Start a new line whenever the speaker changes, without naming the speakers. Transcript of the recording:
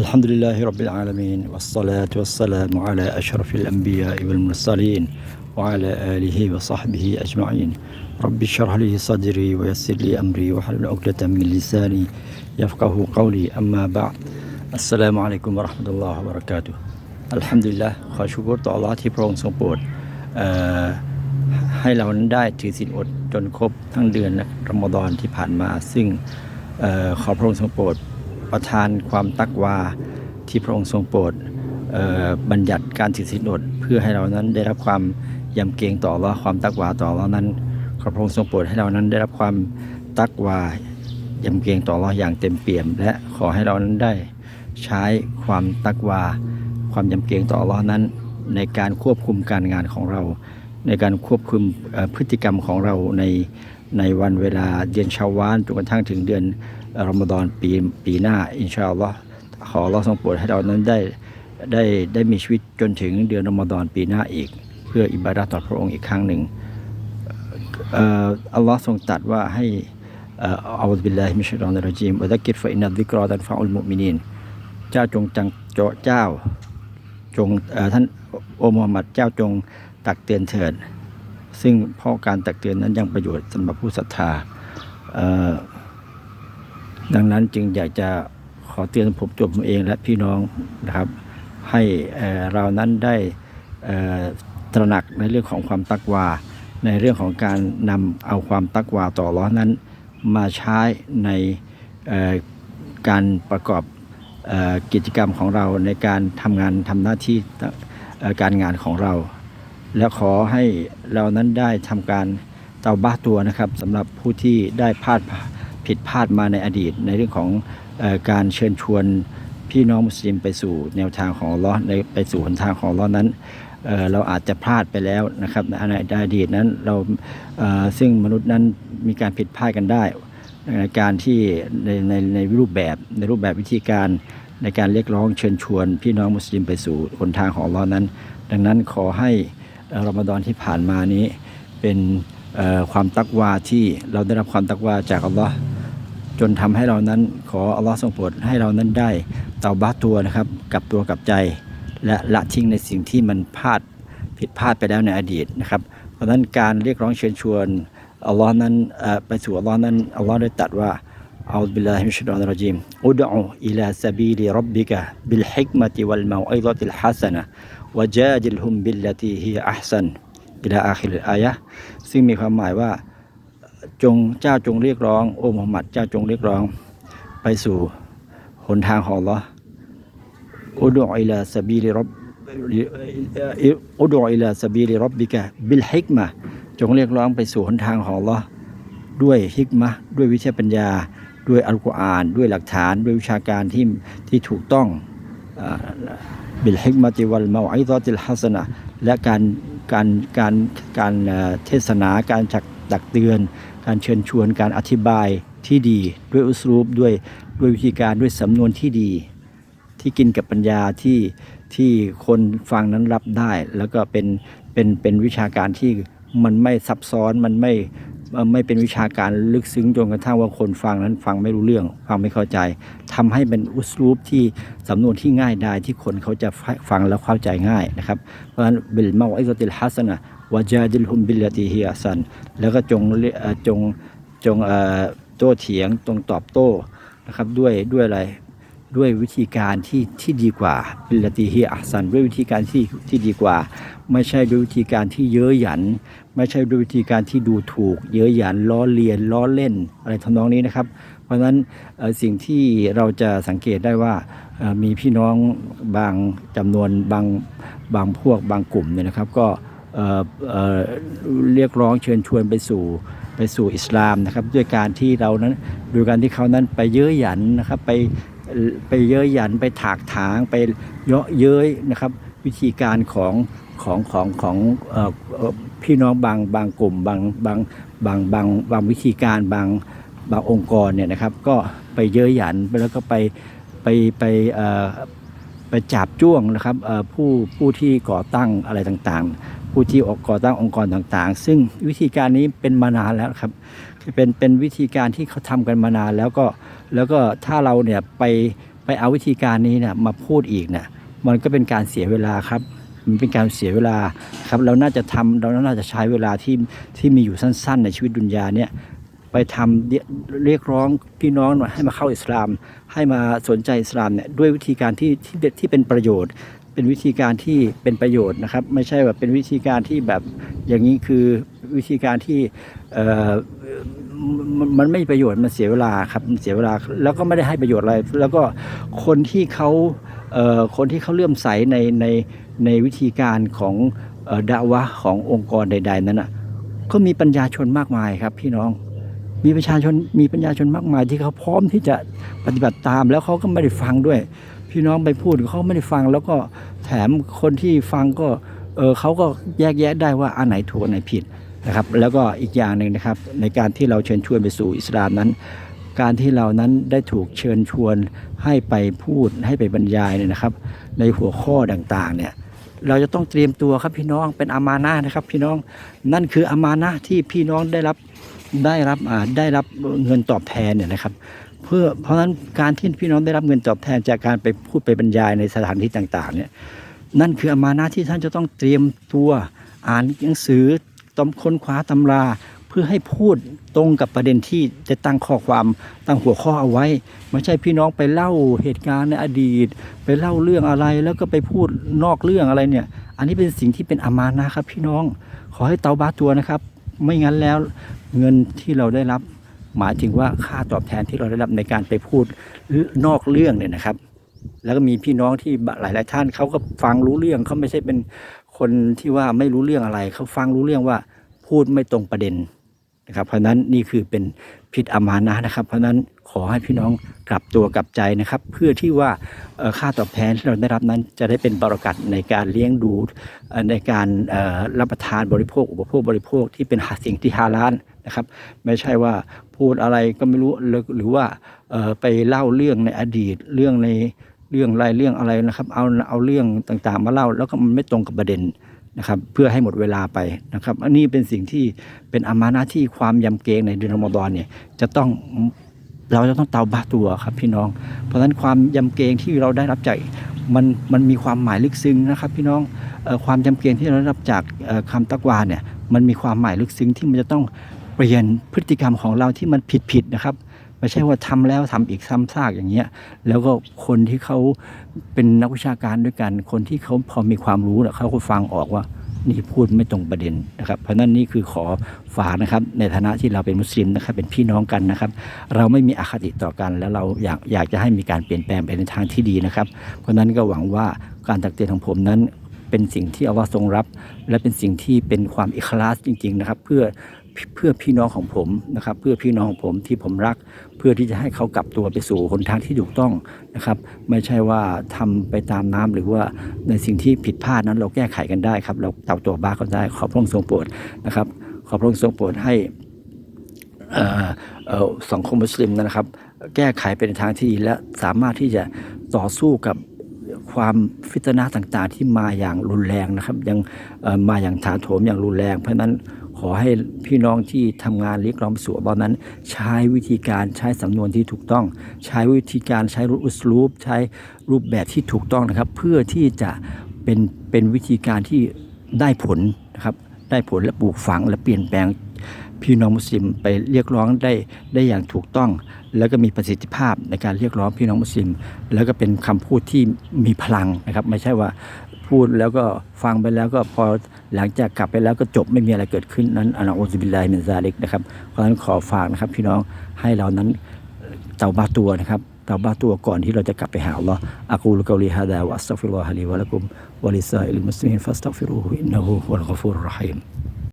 الحمد لله رب العالمين والصلاة والسلام على أشرف الأنبياء والمرسلين وعلى آله وصحبه أجمعين رب اشرح لي صدري ويسر لي أمري واحلل عقدة من لساني يفقه قولي أما بعد السلام عليكم ورحمة الله وبركاته الحمد لله ขอชูกรต่อ Allah ที่พระองค์ทรงโปรดเอ่อให้เรานั้นได้ถือศีลอดจนครบทั้งเดือนรอมฎอนที่ผ่านมา ซึ่งเอ่อขอพระองค์ทรงโปรด ประทานความตักวาที่พระองค์ทรงโปรดบัญญัติการถือศีลอดเพื่อให้เรานั้นได้รับความยำเกรงต่อเราความตักวาต่อเรานั้นขอพระองค์ทรงโปรดให้เรานั้นได้รับความตักวายำเกรงต่อเราอย่างเต็มเปี่ยม และขอให้เรานั้นได้ใช้ความตักวา ความยำเกรงต่อเรานั้น ในการควบคุมการงานของเรา ในการควบคุมพฤติกรรมของเราในในวันเวลาเดือนชาววานจนกระทั่งถึงเดือน รอมฎอนปีปีหน้าอินชาอัลลอฮ์ขอเราทรงโปรดให้เรานั้นได้ได้ได้มีชีวิตจนถึงเดือนรอมฎอนปีหน้าอีก เพื่ออิบาดะต่อพระองค์อีกครั้งหนึ่งอัลลอฮ์ทรงตรัดว่าให้อัลลอฮฺบิลลาฮิมิชชัยฏอนรจีมวะซักกิรฟอินัดซิกรอตันฟะอุลมุมินีนเจ้าจงจังเจาะเจ้าจงท่านโอมฮัมหมัดเจ้าจงตักเตือนเถิดซึ่งเพราะการตักเตือนนั้นยังประโยชน์สำหรับผู้ศรัทธาเอ่อ ดังนั้นจึงอยากจะขอเตือนผมตัวผมเองและพี่น้องนะครับ ให้เรานั้นได้ตระหนักในเรื่องของความตักวา ในเรื่องของการนำเอาความตักวาต่อร้อนนั้น มาใช้ในการประกอบกิจกรรมของเราในการทำงานทำหน้าที่การงานของเรา และขอให้เรานั้นได้ทำการเตาบ้าตัวนะครับสำหรับผู้ที่ได้พลาด ผิดพลาดมาในอดีต ในเรื่องของอการเชิญชวนพี่น้องมุสลิมไปสู่แนวทางของลอในไปสู่หนทางของลอนั้นเเราอาจจะพลาดไปแล้วนะครับในในอดีตนั้นเราเซึ่งมนุษย์นั้นมีการผิดพลาดกันได้ในการที่ในในในรูปแบบในรูปแบบวิธีการในการเรียกร้องเชิญชวน พี่น้องมุสลิมไปสู่หนทางของลเลอนั้น ดังนั้นขอให้อ่อรอมฎอนที่ผ่านมานี้เป็นความตักวาที่เราได้รับความตักวาจากอัลลอฮ์ จนทำให้เรานั้นขออัลลอฮ์ทรงโปรดให้เรานั้นได้เตาบ้าตัวนะครับกับตัวกับใจ และละทิ้งในสิ่งที่มันพลาดผิดพลาดไปแล้วในอดีตนะครับ เพราะฉะนั้นการเรียกร้องเชิญชวนอัลลอฮ์นั้นไปสู่อัลลอฮ์นั้นอัลลอฮ์ได้ตัดว่าเอาบิลลาฮิมิชชันรจีมอุดอูอิลาซาบีลิรับบิกะบิลฮิกมะติวัลมาอิลติลฮัสนะวะจาดิลฮุมบิลลติฮิอัพซันอิลาอาคิลอายะซึ่งมีความหมายว่า จงเจ้าจงเรียกร้อง โอ้มุฮัมมัดเจ้าจงเรียกร้อง ไปสู่หนทางของอัลลอฮ์อุดูอิลาสบีลิรับอุดูอิลาสบีลิรับบิกะบิลฮิกมะจงเรียกร้องไปสู่หนทางของอัลลอฮ์ด้วยฮิกมะด้วยวิชาปัญญา ด้วยอัลกุรอาน ด้วยหลักฐาน ด้วยวิชาการที่ที่ถูกต้องบิลฮิกมะติวัลมาอิซอติลฮัสนะและการการการการเอ่อเทศนาการจักตักเตือน การเชิญชวนการอธิบายที่ดีด้วยอุสรูปด้วยด้วยวิธีการด้วยสำนวนที่ดี ที่กินกับปัญญาที่ที่คนฟังนั้นรับได้ แล้วก็เป็นเป็นเป็นวิชาการที่มันไม่ซับซ้อนมันไม่ไม่เป็นวิชาการลึกซึ้งจนกระทั่งว่าคนฟังนั้นฟังไม่รู้เรื่อง ฟังไม่เข้าใจทำให้เป็นอุสรูปที่สำนวนที่ง่ายได้ที่คนเขาจะฟังแล้วเข้าใจง่ายนะครับ เพราะฉะนั้นบิลมาอิซติลฮัสนะ วะจาดิลฮุมบิลติฮิอัสัน แล้วก็จงจงจงโต้เถียงจงตอบโต้นะครับด้วยด้วยอะไรด้วยวิธีการที่ที่ดีกว่าบิลติฮิอัสันด้วยวิธีการที่ที่ดีกว่า ไม่ใช่ด้วยวิธีการที่เย้ยหยัน ไม่ใช่ด้วยวิธีการที่ดูถูก เย้ยหยันล้อเลียนล้อเล่นอะไรทำนองนี้นะครับ เพราะฉะนั้นสิ่งที่เราจะสังเกตได้ว่ามีพี่น้องบางจำนวนบางบางพวกบางกลุ่มเนี่ยนะครับ ก็ เเรียกร้องเชิญชวนไปสู่ไปสู่อิสลามนะครับ ด้วยการที่เรานั้นโดยการที่เขานั้นไปเย้ยหยันนะครับไปไปเย้ยหยันไปถากถางไปเยาะเย้ยนะครับ วิธีการของของของของออพี่น้องบางบางกลุ่มบางบางบางบางบางวิธีการบางบางองค์กรเนี่ยนะครับ ก็ไปเย้ยหยันแล้วก็ไปไปไป ไปจับจ้วงนะครับผู้ผู้ที่ก่อตั้งอะไรต่างๆ ผู้ที่ออกก่อตั้งองค์กรต่างๆ ซึ่งวิธีการนี้เป็นมานานแล้วครับเป็นเป็นวิธีการที่เขาทำกันมานานแล้วก็แล้วก็ถ้าเราเนี่ยไปไปเอาวิธีการนี้เนี่ยมาพูดอีกเนี่ยมันก็เป็นการเสียเวลาครับมันเป็นการเสียเวลาครับเราน่าจะทำเราน่าจะใช้เวลาที่ที่มีอยู่สั้น ๆ ในชีวิตดุนยาเนี่ย ไปทำเรียเรียกร้องพี่น้องหน่อยให้มาเข้าอิสลาม ให้มาสนใจอิสลามเนี่ยด้วยวิธีการที่ที่ที่เป็นประโยชน์ เป็นวิธีการที่เป็นประโยชน์นะครับ ไม่ใช่แบบเป็นวิธีการที่แบบอย่างนี้คือวิธีการที่เออมันมันไม่ประโยชน์มันเสียเวลาครับมันเสียเวลาแล้วก็ไม่ได้ให้ประโยชน์อะไร แล้วก็คนที่เขาเอ่อคนที่เขาเลื่อมใสในในในวิธีการของเอ่อดะวะขององค์กรใด ๆ นั้นอะก็มีปัญญาชนมากมายครับพี่น้อง มีประชาชนมีปัญญาชนมากมายที่เขาพร้อมที่จะปฏิบัติตาม แล้วเขาก็ไม่ได้ฟังด้วย พี่น้องไปพูดเขาไม่ได้ฟัง แล้วก็แถมคนที่ฟังก็เออเขาก็แยกแยะได้ว่าอันไหนถูกอันไหนผิดนะครับ แล้วก็อีกอย่างหนึ่งนะครับ ในการที่เราเชิญชวนไปสู่อิสลามนั้น การที่เรานั้นได้ถูกเชิญชวนให้ไปพูดให้ไปบรรยายเนี่ยนะครับ ในหัวข้อต่างๆเนี่ย เราจะต้องเตรียมตัวครับพี่น้องเป็นอามานะห์นะครับ พี่น้องนั่นคืออามานะห์ที่พี่น้องได้รับได้รับอ่าได้รับเงินตอบแทนเนี่ยนะครับ เพื่อเพราะฉะนั้นการที่พี่น้องได้รับเงินตอบแทนจากการไปพูดไปบรรยายในสถานที่ต่างๆเนี่ยนั่นคืออามานะห์ที่ท่านจะต้องเตรียมตัวอ่านหนังสือต้มค้นคว้าตำรา พื่อให้พูดตรงกับประเด็นที่จะตั้งข้อความตั้งหัวข้อเอาไว้ ไม่ใช่พี่น้องไปเล่าเหตุการณ์ในอดีต ไปเล่าเรื่องอะไรแล้วก็ไปพูดนอกเรื่องอะไรเนี่ย อันนี้เป็นสิ่งที่เป็นอามานะครับ พี่น้องขอให้เตาบ้าตัวนะครับ ไม่งั้นแล้วเงินที่เราได้รับ หมายถึงว่าค่าตอบแทนที่เราได้รับในการไปพูดนอกเรื่องเนี่ยนะครับ แล้วก็มีพี่น้องที่หลายๆท่านเขาก็ฟังรู้เรื่องเขาไม่ใช่เป็นคนที่ว่าไม่รู้เรื่องอะไรเขาฟังรู้เรื่องว่าพูดไม่ตรงประเด็น นะครับ เพราะนั้นนี่คือเป็นผิดอามานะนะครับ เพราะนั้นขอให้พี่น้องกลับตัวกลับใจนะครับ เพื่อที่ว่าค่าตอบแทนที่เราได้รับนั้นจะได้เป็นบรกัดในการเลี้ยงดูในการรับประทานบริโภค อุปโภคบริโภคที่เป็นหาสิ่งที่ฮาลาลนะครับ ไม่ใช่ว่าพูดอะไรก็ไม่รู้หรือว่าไปเล่าเรื่องในอดีตเรื่องในเรื่องอะไรเรื่องอะไรนะครับ เอาเอาเรื่องต่างๆ มาเล่าแล้วก็มันไม่ตรงกับประเด็น นะครับเพื่อให้หมดเวลาไปนะครับ อันนี้เป็นสิ่งที่เป็นอามานะที่ความยำเกรงในเดือนรอมฎอนเนี่ยจะต้องเราจะต้องเตาบาตัวครับพี่น้อง เพราะฉะนั้นความยำเกรงที่เราได้รับจากมันมันมีความหมายลึกซึ้งนะครับ พี่น้องออความยำเกรงที่เราได้รับจากเอ่อคำตักวาเนี่ยมันมีความหมายลึกซึ้งที่มันจะต้องเปลี่ยนพฤติกรรมของเราที่มันผิดผิดนะครับ ไม่ใช่ว่าทำแล้วทำอีกซ้ำซากอย่างเงี้ยแล้วก็คนที่เขาเป็นนักวิชาการด้วยกัน คนที่เขาพอมีความรู้เนี่ยเขาก็ฟังออกว่านี่พูดไม่ตรงประเด็นนะครับ เพราะนั้นนี่คือขอฝากนะครับ ในฐานะที่เราเป็นมุสลิมนะครับ เป็นพี่น้องกันนะครับ เราไม่มีอคติต่อกัน แล้วเราอยากอยากจะให้มีการเปลี่ยนแปลงไปในทางที่ดีนะครับ เพราะฉะนั้นก็หวังว่าการตักเตือนของผมนั้นเป็นสิ่งที่อัลลอฮ์ทรงรับ และเป็นสิ่งที่เป็นความอิคลาสจริง ๆ นะครับ เพื่อ เพื่อพี่น้องของผมนะครับ เพื่อพี่น้องของผมที่ผมรัก เพื่อที่จะให้เขากลับตัวไปสู่หนทางที่ถูกต้องนะครับ ไม่ใช่ว่าทำไปตามน้ำหรือว่าในสิ่งที่ผิดพลาดนั้นเราแก้ไขกันได้ครับ เราเตาตัวบ้ากันได้ ขอพระองค์ทรงโปรดนะครับ ขอพระองค์ทรงโปรดให้เอ่อเอ่อสังคมมุสลิมนะครับ แก้ไขไปในทางที่ดีและสามารถที่จะต่อสู้กับความฟิตนะต่างๆที่มาอย่างรุนแรงนะครับ ยังมาอย่างถาโถมอย่างรุนแรง เพราะนั้น ขอให้พี่น้องที่ทำงานเรียกร้องสู่อัลลอฮ์นั้น ใช้วิธีการใช้สำนวนที่ถูกต้อง ใช้วิธีการใช้รูปอุสลูปใช้รูปแบบที่ถูกต้องนะครับ เพื่อที่จะเป็นเป็นวิธีการที่ได้ผลนะครับได้ผลและปลูกฝังและเปลี่ยนแปลงพี่น้องมุสลิมไปเรียกร้องได้ได้อย่างถูกต้อง แล้วก็มีประสิทธิภาพในการเรียกร้องพี่น้องมุสลิม แล้วก็เป็นคำพูดที่มีพลังนะครับ ไม่ใช่ว่า พูดแล้วก็ฟังไปแล้วก็พอหลังจากกลับไปแล้วก็จบไม่มีอะไรเกิดขึ้นนั้นอัลลอฮฺบิลลาฮิมินซาลิกนะครับเพราะฉะนั้นขอฝากนะครับ พี่น้องให้เรานั้นเตาบาตัวนะครับเตาบาตัวก่อนที่เราจะกลับไปหาอัลลอฮ์อะกูลกอลีฮะดาวะอัสตัฟิรุลลอฮะลีวะลักุมวะลิซาอิลมุสลิมินฟัสตัฟิรุฮุอินนะฮูวะลกอฟูรุรฮีม